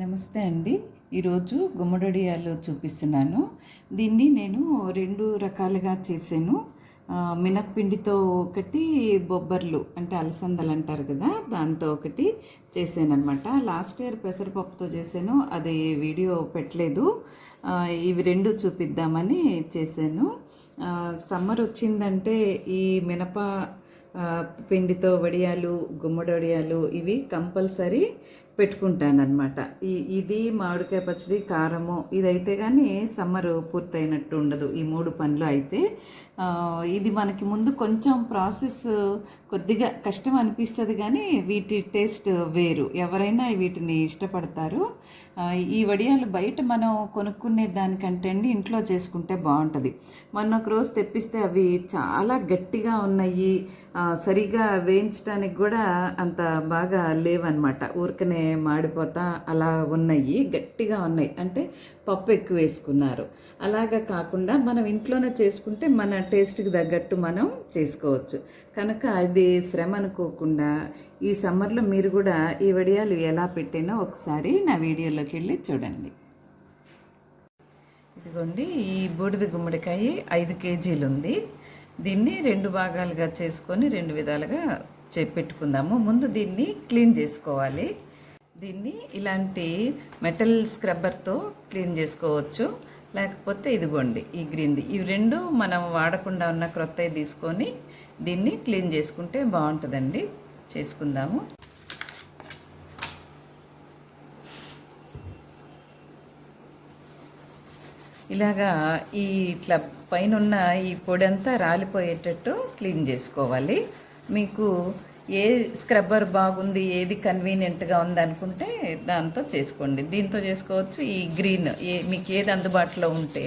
నమస్తే అండి. ఈరోజు గుమ్మడొడియాలు చూపిస్తున్నాను. దీన్ని నేను రెండు రకాలుగా చేశాను. మినప్పిండితో ఒకటి బొబ్బర్లు అంటే అలసందలు అంటారు కదా దాంతో ఒకటి చేశాను అనమాట లాస్ట్ ఇయర్ పెసరపప్పుతో చేశాను అది వీడియో పెట్టలేదు. ఇవి రెండు చూపిద్దామని చేశాను. సమ్మర్ వచ్చిందంటే ఈ మినప పిండితో వడియాలు గుమ్మడి వడియాలు ఇవి కంపల్సరీ పెట్టుకుంటానన్నమాట. ఈ ఇది మామిడికాయ పచ్చడి కారము ఇదైతే కానీ సమ్మర్ పూర్తయినట్టు ఉండదు. ఈ మూడు పనులు అయితే ఇది మనకి ముందు కొంచెం ప్రాసెస్ కొద్దిగా కష్టం అనిపిస్తుంది కానీ వీటి టేస్ట్ వేరు. ఎవరైనా వీటిని ఇష్టపడతారు. ఈ వడియాలు బయట మనం కొనుక్కునే దానికంటే అండి ఇంట్లో చేసుకుంటే బాగుంటుంది. మొన్న ఒక రోజు తెప్పిస్తే అవి చాలా గట్టిగా ఉన్నాయి. సరిగా వేయించడానికి కూడా అంత బాగా లేవన్నమాట. ఊరికనే మాడిపోతా అలా ఉన్నాయి గట్టిగా ఉన్నాయి. అంటే పప్పు ఎక్కువ వేసుకున్నారు. అలాగా కాకుండా మనం ఇంట్లోనే చేసుకుంటే మన టేస్ట్కి తగ్గట్టు మనం చేసుకోవచ్చు. కనుక అది శ్రమ అనుకోకుండా ఈ సమ్మర్లో మీరు కూడా ఈ వడియాలు ఎలా పెట్టానో ఒకసారి నా వీడియోలోకి వెళ్ళి చూడండి. ఇదిగోండి ఈ బూడిద గుమ్మడికాయ ఐదు కేజీలు ఉంది. దీన్ని రెండు భాగాలుగా చేసుకొని రెండు విధాలుగా చెప్పెట్టుకుందాము ముందు దీన్ని క్లీన్ చేసుకోవాలి. దీన్ని ఇలాంటి మెటల్ స్క్రబ్బర్తో క్లీన్ చేసుకోవచ్చు. లేకపోతే ఇదిగోండి ఈ గ్రీన్ది ఇవి రెండు మనం వాడకుండా ఉన్న క్రొత్తవి తీసుకొని దీన్ని క్లీన్ చేసుకుంటే బాగుంటుందండి. చేసుకుందాము. ఇలాగా ఈ ఇట్లా పైన ఉన్న ఈ పొడి అంతా రాలిపోయేటట్టు క్లీన్ చేసుకోవాలి. మీకు ఏ స్క్రబ్బర్ బాగుంది ఏది కన్వీనియంట్గా ఉంది అనుకుంటే దాంతో చేసుకోండి. దీంతో చేసుకోవచ్చు ఈ గ్రీన్ ఏ మీకు ఏది అందుబాటులో ఉంటే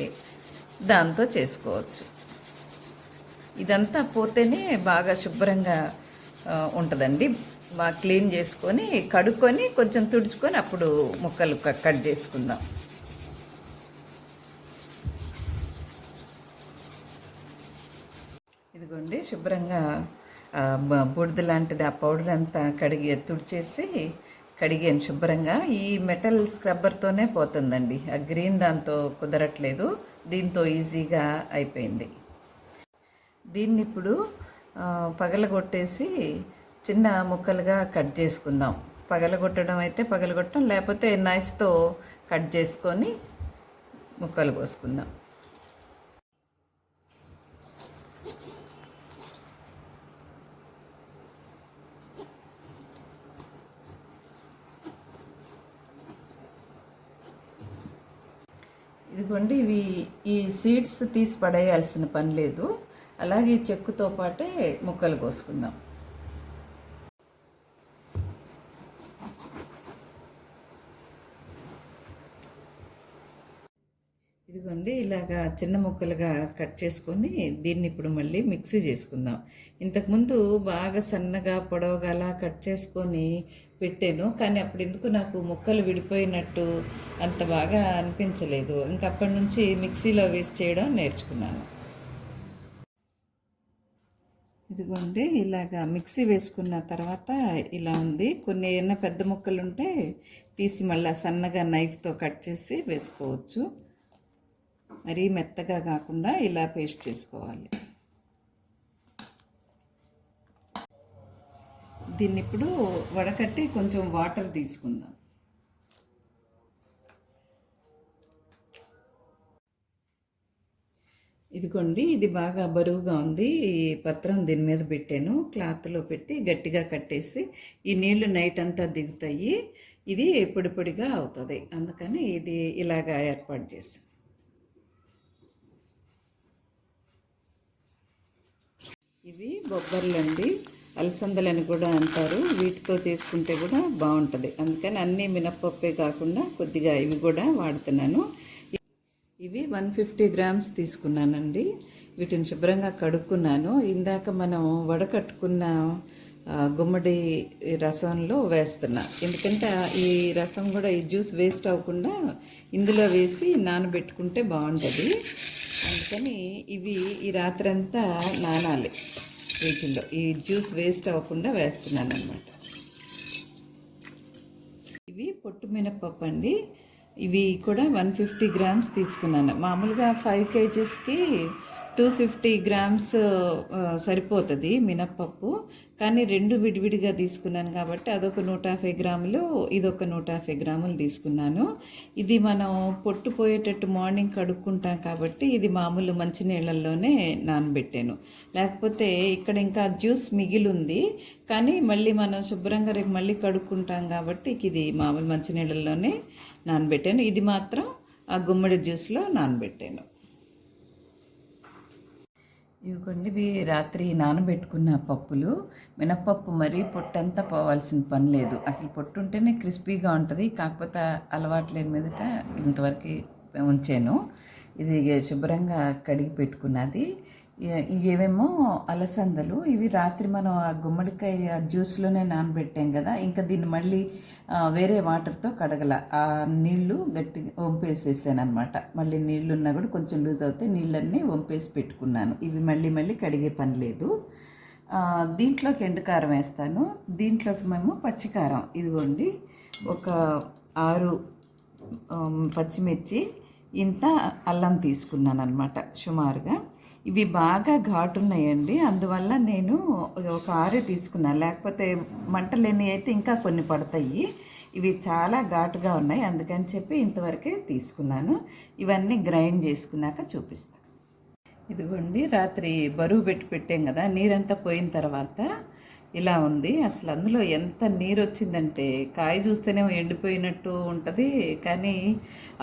దాంతో చేసుకోవచ్చు. ఇదంతా పోతేనే బాగా శుభ్రంగా ఉంటుందండి. బాగా క్లీన్ చేసుకొని కడుక్కొని కొంచెం తుడుచుకొని అప్పుడు ముక్కలు కట్ చేసుకుందాం. ఇదిగోండి శుభ్రంగా బూడిద లాంటిది ఆ పౌడర్ అంతా కడిగి తుడిచేసి కడిగాను శుభ్రంగా ఈ మెటల్ స్క్రబ్బర్తోనే పోతుందండి. ఆ గ్రీన్ దాంతో కుదరట్లేదు. దీంతో ఈజీగా అయిపోయింది. దీన్ని ఇప్పుడు పగలగొట్టేసి చిన్న ముక్కలుగా కట్ చేసుకుందాం. పగలగొట్టడం అయితే పగలగొట్టడం లేకపోతే నైఫ్తో కట్ చేసుకొని ముక్కలు కోసుకుందాం. ఇదిగోండి ఇవి ఈ సీడ్స్ తీసి పడేయాల్సిన పని లేదు. అలాగే చెక్కుతో పాటే ముక్కలు కోసుకుందాం. ఇదిగోండి ఇలాగా చిన్న ముక్కలుగా కట్ చేసుకొని దీన్ని ఇప్పుడు మళ్ళీ మిక్సీ చేసుకుందాం. ఇంతకుముందు బాగా సన్నగా పొడవుగా అలా కట్ చేసుకొని పెట్టాను. కానీ అప్పుడు ఎందుకు నాకు ముక్కలు విడిపోయినట్టు అంత బాగా అనిపించలేదు. ఇంకా అప్పటి నుంచి మిక్సీలో వేసి చేయడం నేర్చుకున్నాను. ఇదిగోండి ఇలాగా మిక్సీ వేసుకున్న తర్వాత ఇలా ఉంది. కొన్ని ఏమైనా పెద్ద ముక్కలు ఉంటే తీసి మళ్ళీ సన్నగా నైఫ్తో కట్ చేసి వేసుకోవచ్చు. మరీ మెత్తగా కాకుండా ఇలా పేస్ట్ చేసుకోవాలి. దీన్ని ఇప్పుడు వడకట్టి కొంచెం వాటర్ తీసుకుందాం. ఇదిగోండి ఇది బాగా బరువుగా ఉంది. ఈ పత్రం దీని మీద పెట్టాను. క్లాత్లో పెట్టి గట్టిగా కట్టేసి ఈ నీళ్ళు నైట్ అంతా దిగుతాయి. ఇది పొడి పొడిగా అవుతుంది. అందుకని ఇది ఇలాగా ఏర్పాటు చేశాను. ఇవి బొబ్బర్లండి. అలసందలని కూడా అంటారు. వీటితో చేసుకుంటే కూడా బాగుంటుంది. అందుకని అన్నీ మినప్పప్పే కాకుండా కొద్దిగా ఇవి కూడా వాడుతున్నాను. ఇవి వన్ ఫిఫ్టీ గ్రామ్స్ తీసుకున్నానండి. వీటిని శుభ్రంగా కడుక్కున్నాను. ఇందాక మనం వడకట్టుకున్న గుమ్మడి రసంలో వేస్తున్నా. ఎందుకంటే ఈ రసం కూడా ఈ జ్యూస్ వేస్ట్ అవ్వకుండా ఇందులో వేసి నానబెట్టుకుంటే బాగుంటుంది. అందుకని ఇవి ఈ రాత్రంతా నానాలి. వీటిల్లో ఈ జ్యూస్ వేస్ట్ అవ్వకుండా వేస్తున్నాను అనమాట ఇవి పొట్టు మినప్పప్పు అండి. ఇవి కూడా వన్ ఫిఫ్టీ గ్రామ్స్ తీసుకున్నాను. మామూలుగా ఫైవ్ కేజీస్కి టూ ఫిఫ్టీ గ్రామ్స్ సరిపోతుంది మినప్పప్పు కానీ రెండు విడివిడిగా తీసుకున్నాను కాబట్టి అదొక నూట యాభై గ్రాములు ఇదొక నూట యాభై గ్రాములు తీసుకున్నాను. ఇది మనం పొట్టు పోయేటట్టు మార్నింగ్ కడుక్కుంటాం కాబట్టి ఇది మామూలు మంచినీళ్ళల్లోనే నానబెట్టాను. లేకపోతే ఇక్కడ ఇంకా జ్యూస్ మిగిలింది కానీ మళ్ళీ మనం శుభ్రంగా రేపు మళ్ళీ కడుక్కుంటాం కాబట్టి ఇది మామూలు మంచినీళ్ళల్లోనే నానబెట్టాను. ఇది మాత్రం ఆ గుమ్మడి జ్యూస్లో నానబెట్టాను. ఇవిగోండి ఇవి రాత్రి నానబెట్టుకున్న పప్పులు. మినప్పప్పు మరీ పొట్టంతా పోవాల్సిన పని లేదు. అసలు పొట్టు ఉంటేనే క్రిస్పీగా ఉంటుంది. కాకపోతే అలవాటు లేని మీదట ఇంతవరకు ఉంచాను. ఇది శుభ్రంగా కడిగి పెట్టుకున్నది. ఇవేమో అలసందలు. ఇవి రాత్రి మనం ఆ గుమ్మడికాయ జ్యూస్లోనే నానబెట్టాం కదా. ఇంకా దీన్ని మళ్ళీ వేరే వాటర్తో కడగల. ఆ నీళ్ళు గట్టిగా వంపేసేసాను అనమాట మళ్ళీ నీళ్ళున్నా కూడా కొంచెం లూజ్ అవుతే నీళ్ళన్నీ వంపేసి పెట్టుకున్నాను. ఇవి మళ్ళీ మళ్ళీ కడిగే పని లేదు. దీంట్లోకి ఎండుకారం వేస్తాను. దీంట్లోకి మేము పచ్చికారం. ఇదిగోండి. ఒక ఆరు పచ్చిమిర్చి ఇంత అల్లం తీసుకున్నాను అనమాట సుమారుగా. ఇవి బాగా ఘాటున్నాయండి. అందువల్ల నేను ఒక ఆరే తీసుకున్నాను లేకపోతే మంటలేని అయితే ఇంకా కొన్ని పడతాయి. ఇవి చాలా ఘాటుగా ఉన్నాయి. అందుకని చెప్పి ఇంతవరకే తీసుకున్నాను. ఇవన్నీ గ్రైండ్ చేసుకున్నాక చూపిస్తాను ఇదిగోండి రాత్రి బరువు పెట్టి పెట్టాం కదా నీరంతా పోయిన తర్వాత ఇలా ఉంది. అసలు అందులో ఎంత నీరు వచ్చిందంటే కాయ చూస్తేనేమో ఎండిపోయినట్టు ఉంటుంది. కానీ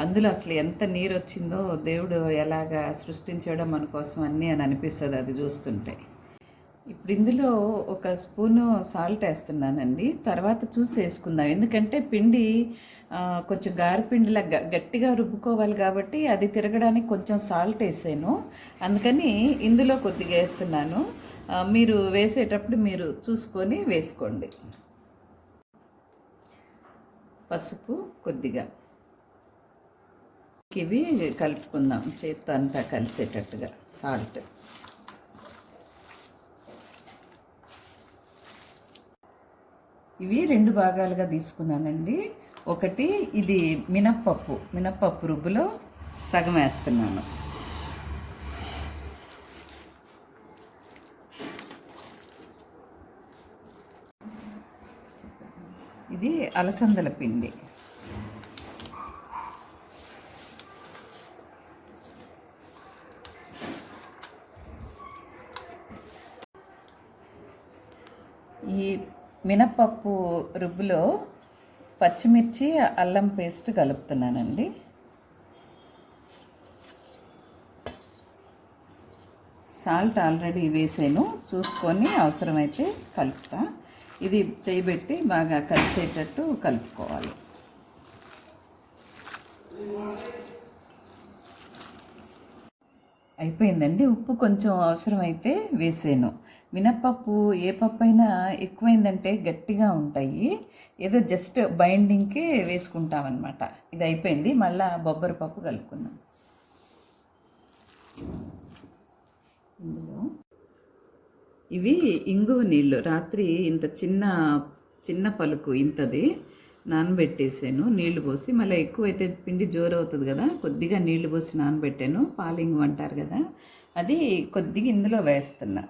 అందులో అసలు ఎంత నీరు వచ్చిందో దేవుడు ఎలాగా సృష్టించడం మన కోసం అన్నీ అని అనిపిస్తుంది అది చూస్తుంటే. ఇప్పుడు ఇందులో ఒక స్పూను సాల్ట్ వేస్తున్నానండి. తర్వాత చూసి వేసుకుందాం. ఎందుకంటే పిండి కొంచెం గారెపిండిలా గట్టిగా రుబ్బుకోవాలి కాబట్టి అది తిరగడానికి కొంచెం సాల్ట్ వేసాను. అందుకని ఇందులో కొద్దిగా వేస్తున్నాను. మీరు వేసేటప్పుడు మీరు చూసుకొని వేసుకోండి. పసుపు కొద్దిగా. ఇవి కలుపుకుందాం. చేత్తో అంతా కలిసేటట్టుగా. సాల్ట్. ఇవి రెండు భాగాలుగా తీసుకున్నానండి. ఒకటి ఇది మినప్పప్పు. మినప్పప్పు రుబ్బులో సగం వేస్తున్నాను. ఇది అలసందల పిండి. ఈ మినపప్పు రుబ్బులో పచ్చిమిర్చి అల్లం పేస్ట్ కలుపుతున్నానండి. సాల్ట్ ఆల్రెడీ వేసాను. చూసుకొని అవసరమైతే కలుపుతా. ఇది చేయబెట్టి బాగా కలిసేటట్టు కలుపుకోవాలి. అయిపోయిందండి. ఉప్పు కొంచెం అవసరమైతే వేసాను. మినప్పప్పు ఏ పప్పు అయినా ఎక్కువైందంటే గట్టిగా ఉంటాయి. ఏదో జస్ట్ బైండింగ్కి వేసుకుంటామన్నమాట. ఇది అయిపోయింది. మళ్ళా బొబ్బరి పప్పు కలుపుకుందాం. ఇందులో ఇవి ఇంగువ నీళ్ళు. రాత్రి ఇంత చిన్న చిన్న పలుకు ఇంతది. నానబెట్టేసాను. నీళ్ళు పోసి మళ్ళీ ఎక్కువైతే పిండి జోరు అవుతుంది కదా కొద్దిగా నీళ్ళు పోసి నానబెట్టాను. పాలింగు అంటారు కదా అది కొద్దిగా ఇందులో వేస్తున్నా.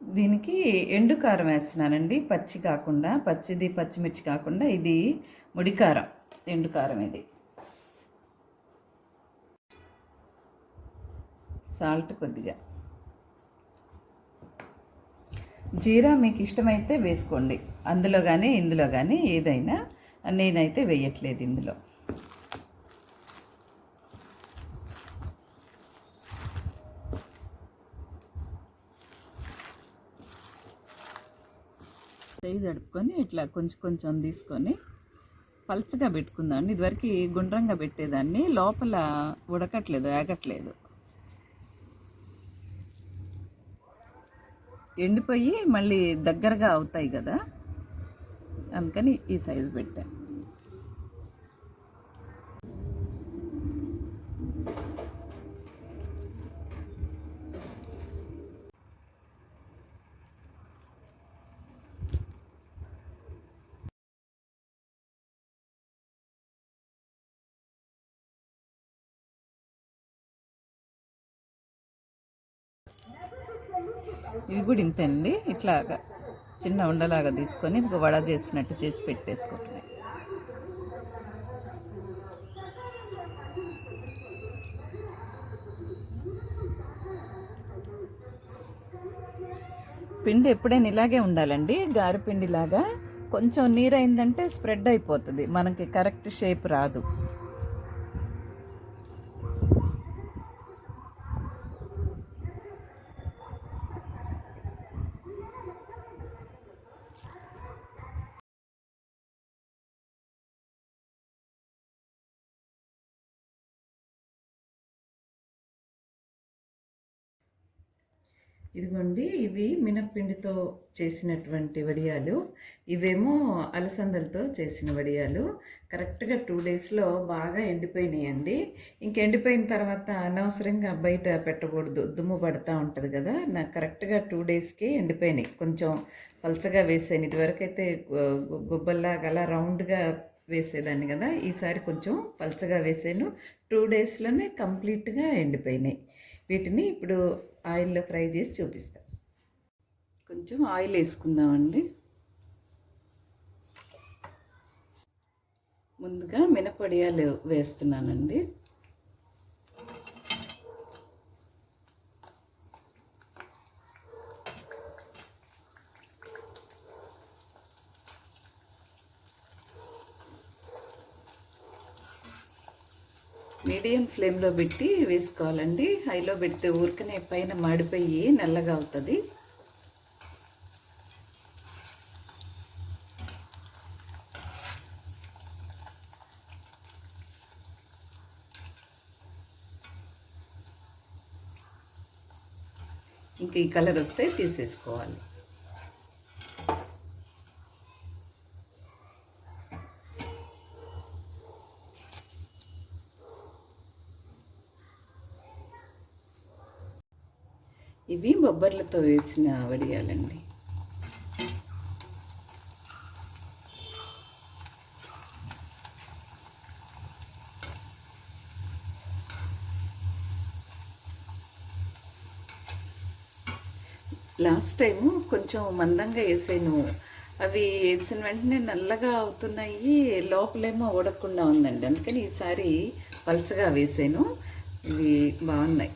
దీనికి ఎండు కారం వేస్తున్నానండి. పచ్చి కాకుండా పచ్చిది పచ్చిమిర్చి కాకుండా ఇది ముడికారం ఎండు కారం ఇది. సాల్ట్ కొద్దిగా. జీరా మీకు ఇష్టమైతే వేసుకోండి. అందులో కానీ ఇందులో కానీ ఏదైనా నేనైతే వేయట్లేదు ఇందులో. చేయి తడుపుకొని ఇట్లా కొంచెం కొంచెం తీసుకొని పల్చగా పెట్టుకుందాం. ఇదివరకు గుండ్రంగా పెట్టేదాన్ని లోపల ఉడకట్లేదు ఆగట్లేదు. ఎండిపోయి మళ్ళీ దగ్గరగా అవుతాయి కదా. అందుకని ఈ సైజు పెట్టాను ఇవి కూడా ఇంతేనండి ఇట్లాగా చిన్న ఉండలాగా తీసుకొని ఇంకో వడ చేసినట్టు చేసి పెట్టేసుకుంటున్నాయి పిండి ఎప్పుడైనా ఇలాగే ఉండాలండి. గారెపిండి లాగా కొంచెం అయిందంటే స్ప్రెడ్ అయిపోతుంది. మనకి కరెక్ట్ షేప్ రాదు. ఇదిగోండి ఇవి మినప్పిండితో చేసినటువంటి వడియాలు. ఇవేమో అలసందలతో చేసిన వడియాలు. కరెక్ట్గా టూ డేస్లో బాగా ఎండిపోయినాయండి. ఇంక ఎండిపోయిన తర్వాత అనవసరంగా బయట పెట్టకూడదు. దుమ్ము పడుతూ ఉంటుంది కదా నాకు కరెక్ట్గా టూ డేస్కి ఎండిపోయినాయి. కొంచెం పలచగా వేసాను. ఇదివరకైతే గుబ్బల్లాగా అలా రౌండ్గా వేసేదాన్ని కదా ఈసారి కొంచెం పలచగా వేసాను. టూ డేస్లోనే కంప్లీట్గా ఎండిపోయినాయి. వీటిని ఇప్పుడు ఆయిల్లో ఫ్రై చేసి చూపిస్తా. కొంచెం ఆయిల్ వేసుకుందామండి. ముందుగా మినపొడియాలు వేస్తున్నానండి. మీడియం ఫ్లేమ్లో పెట్టి వేసుకోవాలండి. హైలో పెడితే ఊరికనే పైన మాడిపోయి నల్లగా అవుతుంది. ఇంక ఈ కలర్ వస్తే తీసేసుకోవాలి. ఇవి బొబ్బర్లతో వేసిన వడియాలండి. లాస్ట్ టైము కొంచెం మందంగా వేసాను. అవి వేసిన వెంటనే నల్లగా అవుతున్నాయి లోపలేమో ఉడకకుండా ఉందండి. అందుకని ఈసారి పలచగా వేసాను. ఇవి బాగున్నాయి.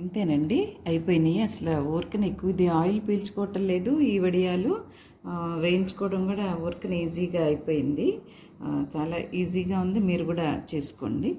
ఇంతేనండి. అయిపోయినాయి. అసలు ఊరికని ఎక్కువ ఇది ఆయిల్ పీల్చుకోవటం లేదు. ఈ వడియాలు వేయించుకోవడం కూడా ఊరికని ఈజీగా అయిపోయింది. చాలా ఈజీగా ఉంది. మీరు కూడా చేసుకోండి.